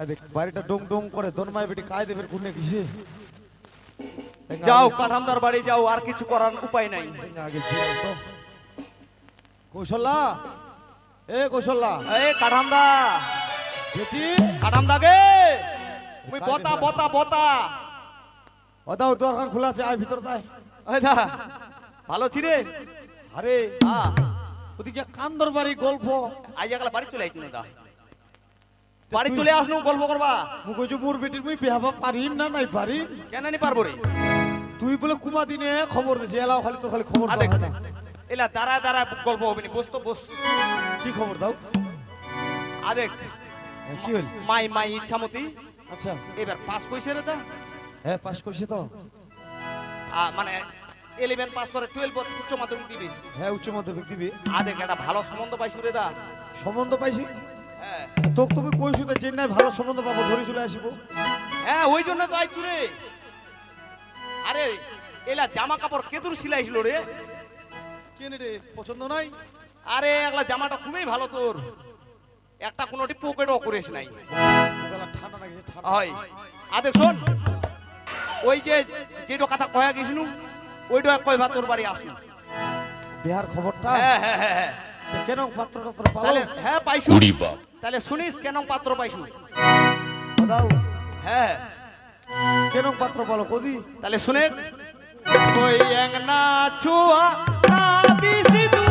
দেখ বাড়িটা ডং ডং করে দনমায় বেটি কায় দেবের কোনে কিসে যাও কাঠামদার বাড়ি যাও আর কিছু করার উপায় নাই। আগে তো কৌশল্যা! এ কৌশল্যা! এই কাঠামদা! বেটি! কাঠামদা গে! মুই বতা বতা বতা! ওদাও দোকান খোলা আছে আয় ভিতর তাই দা ভালো ছিরে আরে হ্যাঁ ওদিকে কান্দর বাড়ি গল্প। আজ একলা বাড়ি চলে আইছিল দা বাড়ি চলে আসনু গল্প করবা। মু কইছো মোর বেটির মুই বিহাবা পারিম না নাই পারিম কেন নি পারব রে? তুই বলে কুমা দিনে খবর দিছে এলাও খালি তোর খালি খবর দাও। না এলা দাঁড়ায় দাঁড়ায় গল্প হবে নি বস তো বস। কি খবর দাও? আ দেখ। কি হল মাই মাই ইচ্ছামতি। আচ্ছা। এবার পাস কইছে রে তা? হ্যাঁ পাস করছে তো। আ, মানে ইলেভেন পাস করে টুয়েলভ উচ্চ মাধ্যমিক দিবি। হ্যাঁ উচ্চ মাধ্যমিক দিবি। আ দেখ একটা ভালো সম্বন্ধ পাইছু রে দা সম্বন্ধ পাইছি? তোকে তুমি কইছো তো চেন্নাই ভালো সম্বন্ধ পাবো ধরে চলে আসিব। হ্যাঁ ওই জন্য তো আইছু রে। আরে এলা জামা কাপড় কেতুর সিলাইছিল রে। কেন রে পছন্দ নাই? আরে একলা জামাটা খুবই ভালো তোর। একটা কোনোটি পকেটও করিস নাই। গলা ঠান্ডা লাগছে হয়। আদে শোন ওই যে যেটো কথা কয়া গেছিনু ওইটা কইবা তোর বাড়ি আসুন। বিহার খবরটা? হ্যাঁ হ্যাঁ হ্যাঁ হ্যাঁ। তো কেন পাত্র টাত্র পালো হ্যাঁ পাইছু। উড়ি বাপ তাহলে শুনিস কেন পাত্র পাইছু। দাও। হ্যাঁ। কেন পাত্র বলো কদি? তাহলে শুনে। কই না ছুয়া না দিছি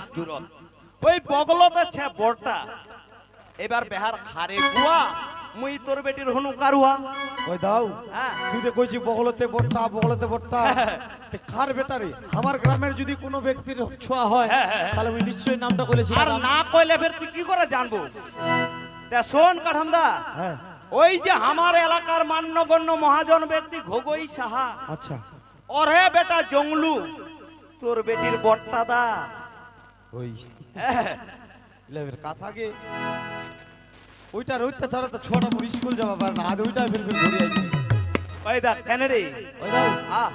না দূরত ওই বগলতে ছে বড়টা এবার বেহার খারে গুয়া মুই তোর বেটির হনু কারুয়া। ওই দাও হ্যাঁ। তুই তো কইছি বগলতে বট্টা বগলতে বট্টা তে খার বেটারে আমার গ্রামের যদি কোনো ব্যক্তির ছোঁয়া হয় হ্যাঁ, হ্যাঁ। তাহলে আমি নিশ্চয়ই নামটা বলেছি আর না কইলে ফের তুই কি করে জানব? তা শোন কাঠামদা হ্যাঁ। ওই যে আমার এলাকার মান্যগণ্য মহাজন ব্যক্তি ঘোগই সাহা। আচ্ছা। ওরে বেটা জংলু তোর বেটির বট্টা দা। ওই। ওইটা রইতে ছাড়া তো ছোট স্কুল যাওয়া পারে না আজ ওইটা ফির ফির ঘুরে আইছি। ওই দা কেন রে? ওই দাও হ্যাঁ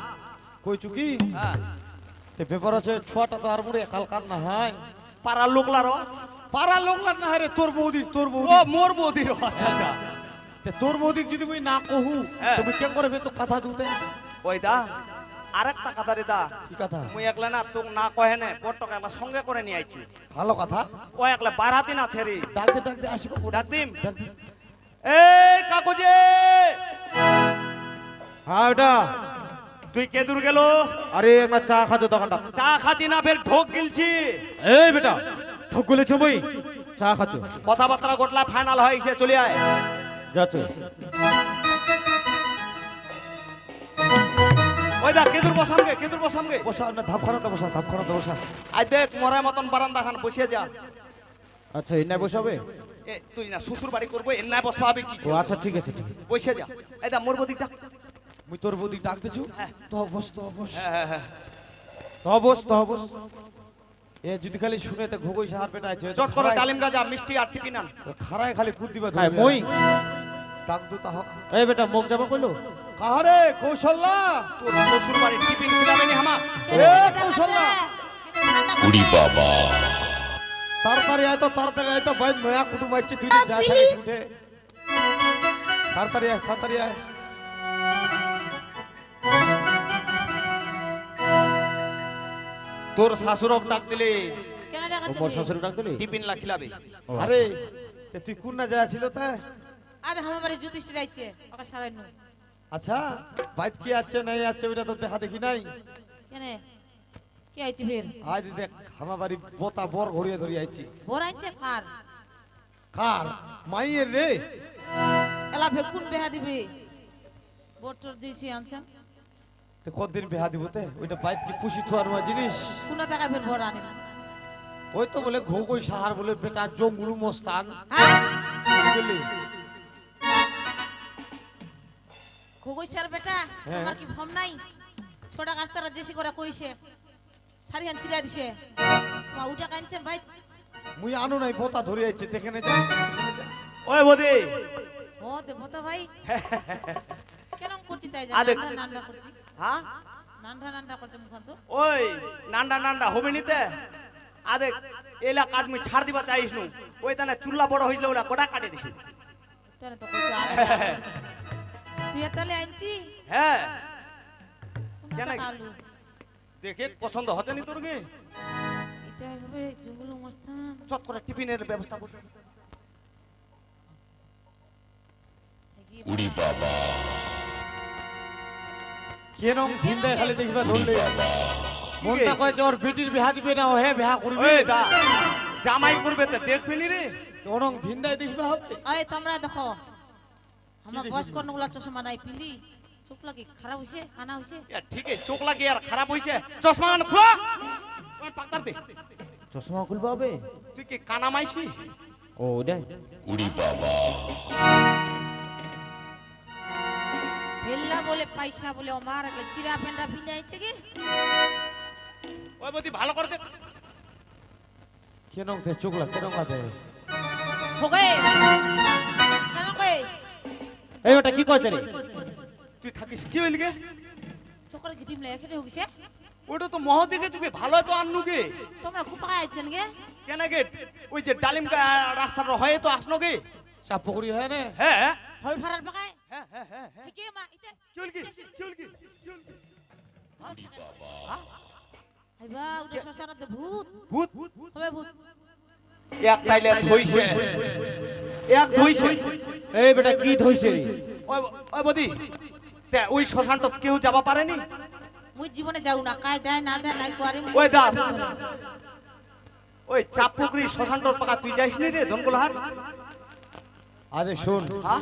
কইছু কি হ্যাঁ তে পেপার আছে ছোয়াটা তো আর মোরে একালকার না হয়। পাড়ার লোকলার পাড়া লোকলার না রে তোর বৌদি তোর ও মোর বৌদির আচ্ছা আচ্ছা। তে তোর বৌদি যদি মুই না কহু হ্যাঁ। তুমি কেন করবে তো কথা দুতে ওই দা আরেকটা কথা রে দা কি কথা? মুই একলা না তোক না কহে না পটকা একলা সঙ্গে করে নিয়ে আইছি। ভালো কথা। ও একলা বারহাতি না ছেড়ে ডাকতে ডাকতে আসিব ডাক দিম? ডাক দি। এই কাকুজে! হ্যাঁ ওটা তুই কে দূর গেল? আরে একটা চা খাজো দোকানটা। চা খাচ্ছি না ফের ঢোক গিলছি। এই বেটা ঠক গুলে ছবই চা খাচ্ছো। কথাবার্তা গোটলা ফাইনাল হয়ে গেছে চলে আয়। যাচ্ছে। ওই দা কেদুর বসামগে কেদুর বসামগে বসা না ধাপখানাতে বসা ধাপখানাতে বসা। আই দেখ মরার মতন বারান্দা খান বসিয়ে যা। আচ্ছা বসাবে? এ তুই না শ্বশুর বাড়ি করব বসবা কি ও আচ্ছা ঠিক আছে ঠিক আছে। বসে যা। এই দা মোর বদিকটা মুই তোর বৌদি ডাক দিছু? তো বস তো বস হ্যাঁ হ্যাঁ হ্যাঁ। এ যদি খালি শুনে তো ঘুগই সাহার পেটাইছে চট করে ডালিম গাজা মিষ্টি আর টিপি নান খারায় খালি কুদ দিবা মই ডাক দু তাহ এই বেটা মুখ যাবা কইলো কাহারে কৌশল্যা? তোর শ্বশুর বাড়ি টিফিন খিলাবে নি হামা? এ কৌশল্যা? উড়ি বাবা। তাড়াতাড়ি আয় তো তাড়াতাড়ি আয় তো ভাই নয়া কুটুম আইছে তুই যা খালি উঠে। তাড়াতাড়ি আয় তাড়াতাড়ি আয়। তোর শাশুড়ক ডাক দিলে। কেন দেখাচ্ছ মোর শাশুড়ি ডাক দিলি? টিফিন লা খিলাবে। আরে এ তুই কোন না যায় ছিল তা? আরে আমার জ্যোতিষী রাইছে ওকে সারাই নু। আচ্ছা বাইক কি আছে নাই আছে ওটা তো দেখা দেখি নাই। কেন? কি আইছি ফের আজ দেখ আমার বাড়ি বোতা বর ঘুরিয়ে ধরি আইছি। বড় আইছে কার? কার? মাইয়ের রে। এলা ফের কোন বেহা দিবে? বটর দিয়েছি আনছেন। তো কতদিন বেহা দিব তে? ওইটা বাইক কি পুষি থোয়ার মা জিনিস? কোন টাকা ফের বড় আনে ওই তো বলে ঘোগই সাহার বলে বেটা জঙ্গুলু মস্তান। হ্যাঁ? স্যার বেটা হ্যাঁ। আমার কি ফর্ম নাই? ছোটা গাছ তারা জেসি করে কইছে সারি আন চিরা দিছে। মা উঠা কানছেন ভাই। মুই আনো নাই বোতা ধরে আইছে দেখে নে যা। যা। ওই বদি। ও দেবতা ভাই। কেন করছি তাই জানা নান্ডা করছি। হ্যাঁ? নান্ডা নান্ডা করছে মুখান তো। ওই নান্ডা নান্ডা হবে নিতে আদে এলা কাজ মুই ছাড় দিবা চাইস নু। ওই তানে চুল্লা বড় হইলে ওরা কোটা কাটে দিছি। তাহলে তো কইছে তুই তাহলে আনছি? হ্যাঁ। কেন? দেখে পছন্দ হচ্ছে নি তোর কি? এটা হবে জঙ্গলু মস্তান। চট করে টিফিনের ব্যবস্থা করতে উড়ি বাবা। কেন চিন্তা খালি দেখিবা ধরলে। মনটা কয় যে ওর বেটির বিহা দিবে না হে বিহা করবে। দা জামাই করবে তো দেখবি নি রে? অনং ধিন্দায় দেখিবা হবে। এই তোমরা দেখো আমার বয়স্ক নগুলা চশমা নাই পিলি চোখ লাগি খারাপ হইছে খানা হইছে। এ, ঠিক আছে চোখ লাগে আর খারাপ হইছে। চশমা খোলা! পাকতার দে। চশমা খুলবা হবে? তুই কি কানা মাইছি ও ওটাই উড়ি বাবা। ভেল্লা বলে পয়সা বলে আমার আগে চিরা পেন্ডা পিনে আইছে কি ওই বদি ভালো করে দে। কেন তে চোখলা কেন কাতে হোগে কেন কই এই বেটা কি কইছে রে? তুই থাকিস কি হইল গে? চোখরে ঘিটিম লে এখানে হইছে ওটা তো মহ দেখে চুকে ভালো তো আননু গে। তোমরা কুপা আইছেন গে? কেন গে? ওই যে ডালিম রাস্তাটা হয়ে তো আসনো গে। চাপ পুকুরি হয় না হ্যাঁ হল ফারার বাগায় হ্যাঁ হ্যাঁ হ্যাঁ হ্যাঁ। কি মা ইতে। কি হইল কি হইল কি হইল কি? হাইবা উঠে ভূত। ভূত? হবে ভূত। এক তাইলে ধইছে। এক ধইছে। এই বেটা কি ধইছে ওই ওই বদি ওই শ্মশানটা কেউ যাবা পারেনি? মুই জীবনে যাও না কায় যায় না যায় নাই কোয়ারে ওই দা ওই চাপুকরি শ্মশানটার পাকা তুই যাইস নি রে ধনকুলহাট আরে শোন হ্যাঁ?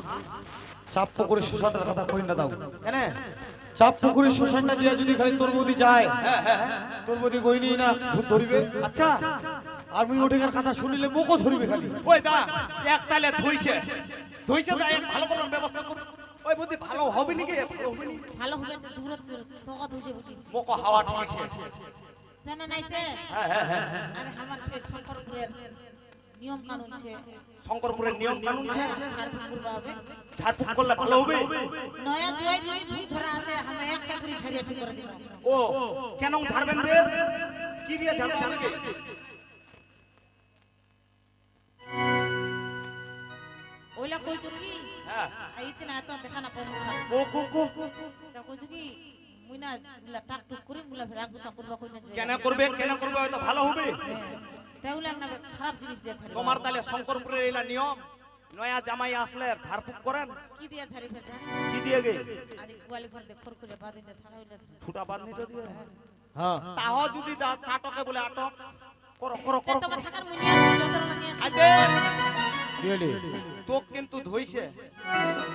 চাপ পুকুরি শ্মশানটার কথা কই না দাও। কেন? চাপ পুকুরি শ্মশানটা দিয়া যদি খালি তোর বৌদি যায় তোর বৌদি কইনি না ভূত ধরিবে। আচ্ছা। আর ওঠেকার কথা শুনিলে মোকো ধরিবে খালি। ওই দা এক তাইলে ধইছে। ধইছে তো এক ভালো করার ব্যবস্থা কর। ওই বুদ্ধি ভালো হবে নাকি ভালো হবে নি। ভালো হবে তো দূর তোকা ধুইছে বুঝি। মোকো হাওয়া জানা নাইতে হ্যাঁ হ্যাঁ হ্যাঁ আরে আমার ফের শঙ্করপুরের নিয়ম কানুন ছে শঙ্করপুরের নিয়ম কানুন আছে ঝাড়ফুঁক হবে ঝাড়ফুঁক করলে ভালো হবে? নয়া যদি ভূত ধরা আসে আমরা একটা করে ছাড়িয়ে ঠিক করে দিব? ও কেন ঝাড়বেন রে? কি দিয়ে ঝাড়বেন ওইলা কইছো কি হ্যাঁ আইতে না তো দেখা না পাবো খান ও কো কো কো তা কইছো কি মুই না গুলা টাক টুক করে গুলা ফের আগুসা করবা কই না। কেন করবে কেন করবে হয়তো ভালো হবে হ্যাঁ তাইলে না খারাপ জিনিস দিয়ে ছাড়ি তোমার তাহলে শঙ্করপুরের এলা নিয়ম নয়া জামাই আসলে ঝাড়ফুঁক করেন কি দিয়ে ছাড়ি ফের জান কি দিয়ে গে আদি কুয়ালি ঘর দে খর করে বাদিন দে থাকা হইলে ফুটা বাদ নিতে দিয়ে হ্যাঁ তাহ যদি দা কাটকে বলে আটক করো করো তে তোমার থাকার নিয়ে আসি আজে কি হলি তোক কিন্তু ধইছে।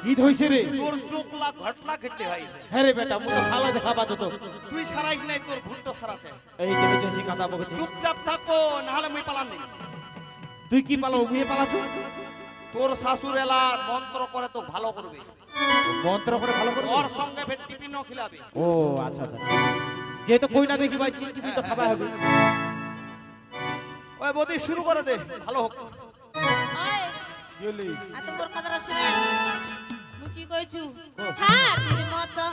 কি ধইছে রে? তোর চোখলা ঘটনা ঘটলে হইছে হ্যাঁ রে বেটা মুখ ভালো দেখা পাচ্ছ তো। তুই সারাইস নাই তোর ভুলটা সারাছে। এই দেবে চেসি কথা বকছি। চুপচাপ থাকো নাহলে মুই পালান নেই তুই কি পালো মুয়ে পালাছ তোর শাশুর এলা মন্ত্র করে তো ভালো করবে। মন্ত্র করে ভালো করে ওর সঙ্গে ফের টিফিনও খিলাবে। ও আচ্ছা আচ্ছা। যেহেতু কই না দেখি ভাই চিঠি তো খাওয়া হবে। ওই বদি শুরু করে দে ভালো হোক। গেলি এত বড় কথাটা শুনে মুই কি কইছু? হাতির মতো।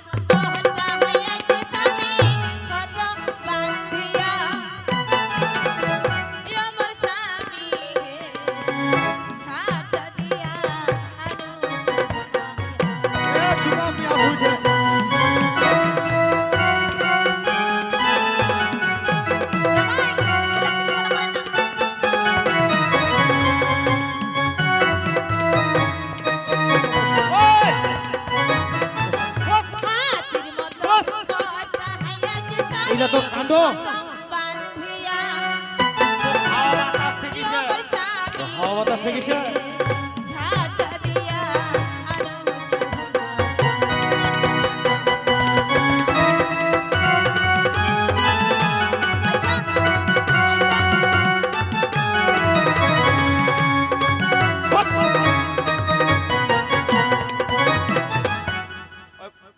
হাওয়া বাতাস গেছে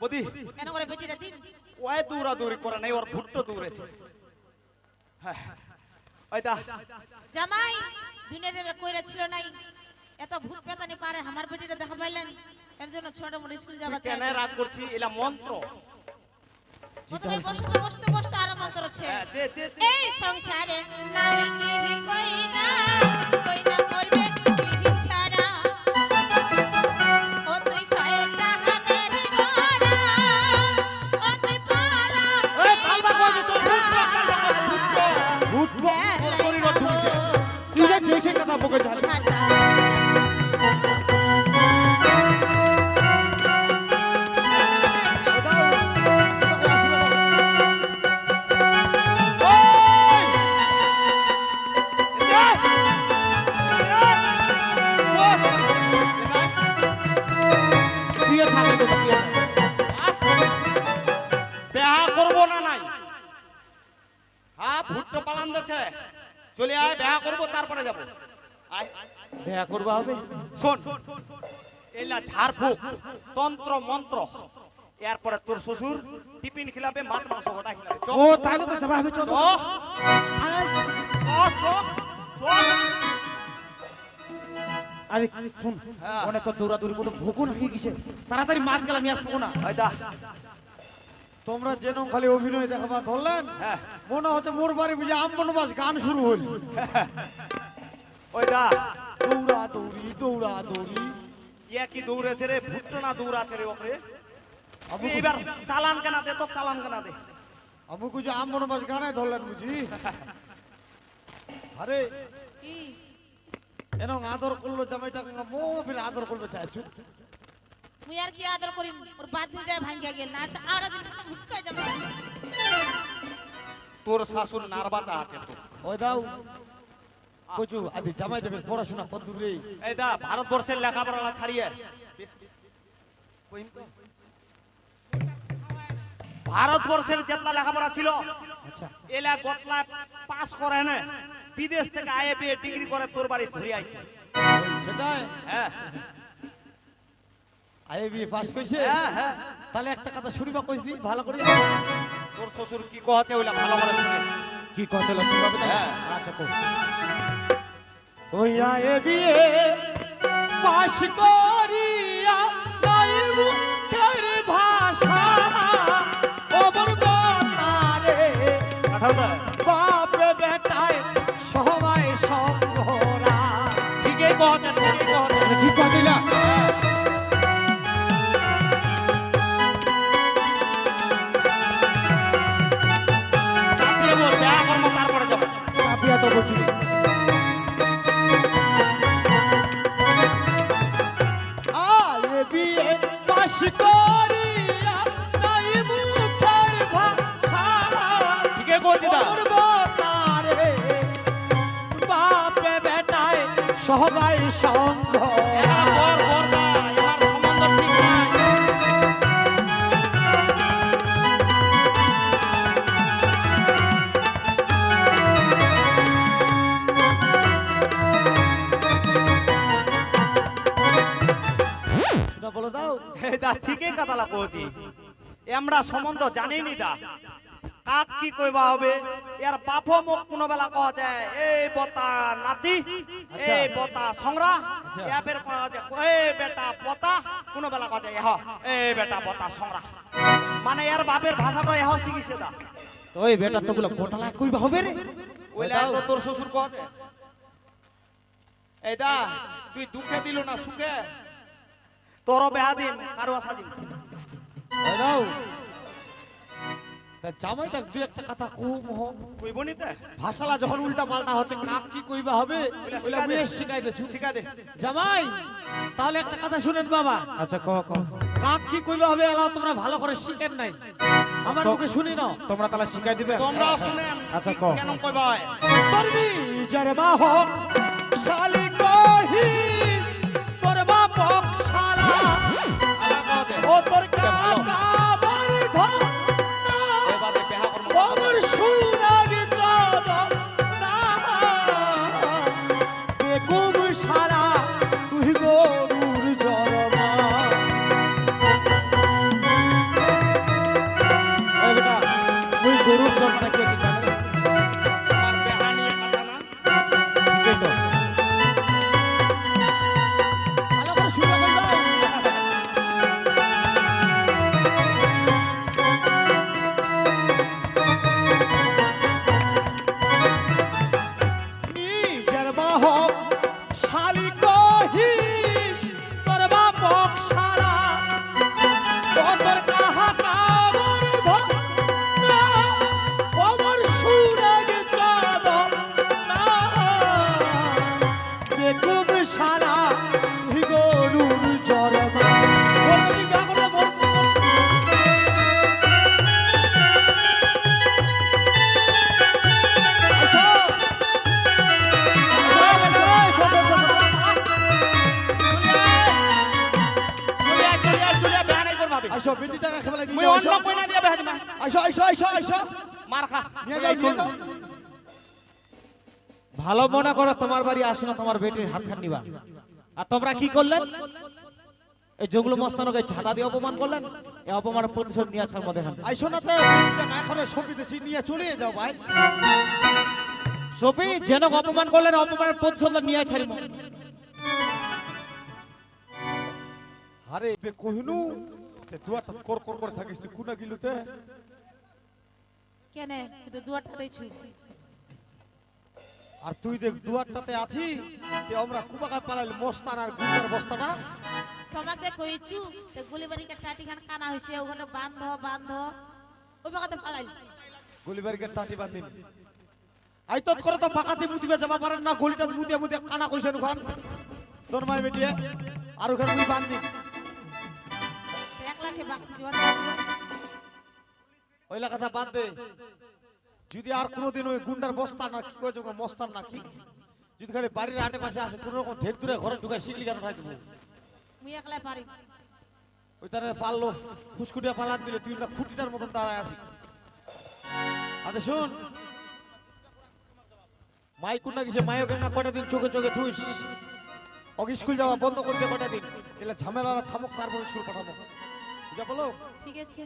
বদি ওই দৌড়া দৌড়ি করে নাই ওর ভুট্টো দৌড়েছে। হ্যাঁ জামাই দুনিয়াতে কইরা ছিল নাই এত ভূত পেতানি পারে আমার বেটিটা দেখা পাইলেন? এর জন্য ছোট মোটো স্কুল যাবা চাই। কেন রাগ করছি? এলা মন্ত্র। প্রথমে বসতে বসতে বসতে দে দে দে। এই সংসারে নারী কি কই না চলে আয় বেহা করব তারপরে যাব। দেখা করবা হবে? শোন এলা ঝাড়ফুক তন্ত্র মন্ত্র। এরপরে তোর শ্বশুর টিফিন খিলাবে মাছ মাংস গোটা খিলাবে। ও তাইলে তো যাবা হবে চল। আরে শুন হ্যাঁ। অনেক তো দৌড়াদৌড়ি কোনো ভোগও নাকি কিসে? তাড়াতাড়ি মাছ গেলাম নিয়ে আসব না। দা, তোমরা যেন খালি অভিনয় দেখাবা ধরলেন? হ্যাঁ। মনে হচ্ছে মোর বাড়ি বুঝে আম বনবাস গান শুরু হল ওই দা দৌড়া দৌড়ি দৌড়া দৌড়ি। ইয়া কি দৌড়েছে রে? ভুট্টো না দৌড়াছে রে ওকে এবার চালান কেনা দে তো চালান কেনা দে। আমু কুঝে আম বনবাস গানে ধরলেন বুঝি? আরে কি? এন আদর করল জামাইটা মো ফির আদর করবে চাইছু মুই আর কি আদর করি? ওর বাদ দিনটা ভাঙ্গিয়া গেল না তো আড়া দিন হুটকা তোর শাশুর নারবাটা আছে তো। ওই দাও। কচু আজ জামাইটা বেশ পড়াশোনা কদ্দূর রে এই দা ভারতবর্ষের লেখাপড়া ছাড়িয়ে। ভারতবর্ষের যেতলা লেখাপড়া ছিল আচ্ছা। এলা গতলা পাস করে না বিদেশ থেকে আয়ে বিয়ে ডিগ্রি করে তোর বাড়ি ঘুরে আইছে। সেটাই? হ্যাঁ। আই বি পাস কইছে? হ্যাঁ হ্যাঁ। তাহলে একটা কথা শুনিবা কইস দি ভালো করে। তোর শ্বশুর কি কহছে ওইলা ভালো করে শুনে? কি কথা শুনবে? হ্যাঁ। আচ্ছা কো ওইয়া এ বিয়ে পাশ করিয়া নাই মুখের ভাষা বাতারে বাপ বেটায় সবাই ঠিকই কহছে ঠিকই। কথালা আমরা সম্বন্ধ জানি নি দা। কাক কি কইবা হবে? ইয়ার বাপ কোনো বেলা কওয়া যায় এই বতা নাতি আচ্ছা। এই বতা সংরা আচ্ছা। ইয়া ফের কওয়া যায় এই বেটা বতা কোনো বেলা কওয়া যায় এহ এই বেটা বতা সংরা মানে ইয়ার বাপের ভাষাটা এহ শিখিছে দা। ওই বেটা তো গুলো গোটালা কইবা হবে রে? ওইলা তো তোর শ্বশুর কওয়া যায়। এই দা তুই দুঃখে দিল না সুখে? তোর বেহা দিন কারও আশা দিন। ওই দাও তা জামাইটা দুই একটা কথা কুম হো কইব নিতে ভাষালা যখন উল্টা পাল্টা হচ্ছে কাক কি কইবা হবে? ওইলা মুয়ে শিখাই দেছু শিখা দে। জামাই তাহলে একটা কথা শুনেন বাবা। আচ্ছা ক ক কাক কি কইবা হবে তোমরা ভালো করে শিখেন নাই। আমার মুখে শুনি না তোমরা তাহলে শিখাই দিবে? তোমরা শুনেন আচ্ছা, কও। কেন কইবা হয়? শালি বিন্দি টাকা খেলা মুই অন্য দিয়া বেহা দিমা আসো আসো আসো আসো মার খা। নিয়ে যাও নিয়ে যাও। ভালো মনে করো তোমার বাড়ি আসে না তোমার বেটির হাত খান নিবা। আর তোমরা কি করলেন? এই জঙ্গলু মস্তানকে ঝাঁটা দিয়ে অপমান করলেন। এই অপমানের প্রতিশোধ নিয়ে আসার মধ্যে আইসো না তো এখন সবজি নিয়ে চলে যাও ভাই। সবই যেন অপমান করলেন অপমানের প্রতিশোধ নিয়ে ছাড়ি আরে বে কহিনু দুয়াটা কর কর করে থাকিস তুই কুনা গিলুতে কেন? দুয়ারটাতেই ছুঁই আর তুই দেখ দুয়ারটাতে আছি তে আমরা কুবাকা পালাইল মস্তান আর বস্তাটা। তোমাকে কইছু তে গুলিবাড়িকে টাটি খান কানা হইছে ওখানে বান্ধ বান্ধ ওই ফালাই গলিবাড়িকে টাটি বান্ধিম আই তো করে তো ফাঁকাতে মুদিবে যাবা পারেন না গলিটা মুদিয়ে মুদিয়ে কানা কইছেন ওখান। তোর মাই বেটিয়ে আর ওখানে বান্ধিম এক লাখে বাকি জোয়ার ওই লাগাটা বাদ দে। যদি আর কোনোদিন ওই গুন্ডার বস্তা না কি কয় যে মস্তান না কি? যদি খালি বাড়ির আটে পাশে আসে কোনো রকম ধের দূরে ঘরে ঢুকায় শিখলি কেন খাই মুই একলাই পারি। ওই তারে পারল ফুসকুটিয়া পালান দিলে তুই না খুঁটিটার মতন দাঁড়ায় আছি আচ্ছা শুন। মাই কুন্না গেছে মায়ও গঙ্গা কটা দিন চোখে চোখে থুইস? ওকে স্কুল যাওয়া বন্ধ করে দে কটা দিন। এলে ঝামেলা থামুক তারপর স্কুল পাঠাবো। বুঝা বলো। ঠিক আছে।